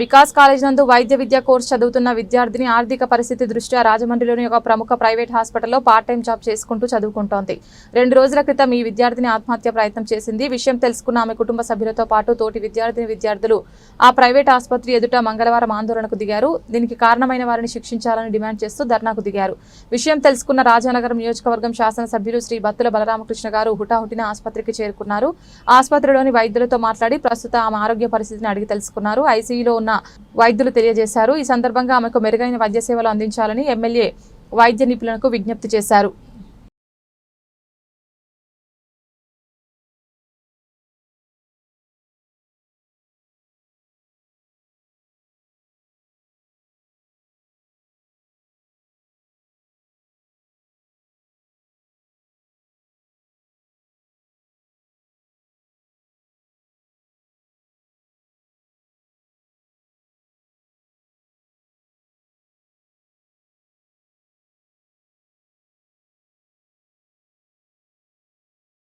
Vikas college నందు వైద్య విద్యా కోర్సు చదువుతున్న విద్యార్థిని ఆర్థిక పరిస్థితి దృష్ట్యా రాజమండ్రిలోని ఒక ప్రముఖ ప్రైవేట్ హాస్పిటల్లో పార్ట్ టైం జాబ్ చేసుకుంటూ చదువుకుంటోంది. రెండు రోజుల క్రితం ఈ విద్యార్థిని ఆత్మహత్య ప్రయత్నం చేసింది. విషయం తెలుసుకున్న ఆమె కుటుంబ సభ్యులతో పాటు తోటి విద్యార్థిని విద్యార్థులు ఆ ప్రైవేట్ ఆసుపత్రి ఎదుట మంగళవారం ఆందోళనకు దిగారు. దీనికి కారణమైన వారిని శిక్షించాలని డిమాండ్ చేస్తూ ధర్నాకు దిగారు. విషయం తెలుసుకున్న రాజానగరం నియోజకవర్గం శాసనసభ్యులు శ్రీ బత్తుల బలరామకృష్ణ గారు హుటాహుటిన ఆసుపత్రికి చేరుకున్నారు. ఆసుపత్రిలోని వైద్యులతో మాట్లాడి ప్రస్తుత ఆమె ఆరోగ్య పరిస్థితిని అడిగి తెలుసుకున్నారు. ఐసీయూలో ఉన్న వైద్యులు తెలియజేశారు. ఈ సందర్భంగా ఆమెకు మెరుగైన వైద్య సేవలు అందించాలని ఎమ్మెల్యే వైద్య నిపుణులకు విజ్ఞప్తి చేశారు.